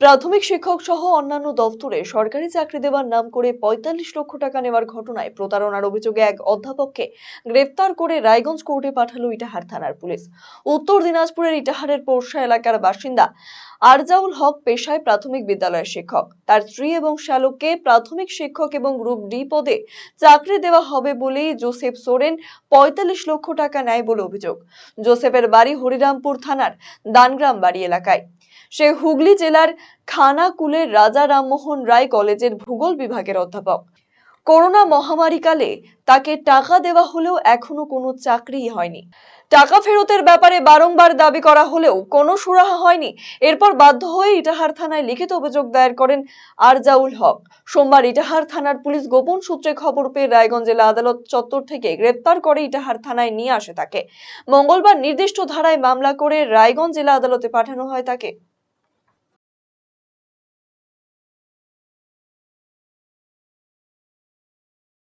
প্রাথমিক শিক্ষক সহ অন্যান্য দফতরে সরকারি চাকরি দেওয়ার নাম করে পঁয়তাল্লিশ লক্ষ টাকা নেওয়ার ঘটনায় প্রতারণার অভিযোগে এক অধ্যাপককে গ্রেফতার করে রায়গঞ্জ কোর্টে পাঠালো ইটাহার থানার পুলিশ। উত্তর দিনাজপুরের ইটাহারের পোরশা এলাকার বাসিন্দা আরজাউল হক পেশায় প্রাথমিক বিদ্যালয়ের শিক্ষক। তার স্ত্রী এবং শ্যালককে প্রাথমিক শিক্ষক এবং গ্রুপ ডি পদে চাকরি দেওয়া হবে বলেই জোসেফ সোরেন পঁয়তাল্লিশ লক্ষ টাকা নেয় বলে অভিযোগ। জোসেফের বাড়ি হরিরামপুর থানার দানগ্রাম বাড়ি এলাকায়। সে হুগলি জেলার খানাকুলের রাজা রামমোহন রায় কলেজের ভূগোল বিভাগের অধ্যাপক। করোনা মহামারীকালে তাকে টাকা দেওয়া হলেও এখনও কোনো চাকরিই হয়নি। টাকা ফেরতের ব্যাপারে বারংবার দাবি করা হলেও কোনো সুরাহা হয়নি। এরপর বাধ্য হয়ে ইটাহার থানায় লিখিত অভিযোগ দায়ের করেন আরজাউল হক। সোমবার ইটাহার থানার পুলিশ গোপন সূত্রে খবর পেয়ে রায়গঞ্জ জেলা আদালত চত্বর থেকে গ্রেপ্তার করে ইটাহার থানায় নিয়ে আসে তাকে। মঙ্গলবার নির্দিষ্ট ধারায় মামলা করে রায়গঞ্জ জেলা আদালতে পাঠানো হয় তাকে।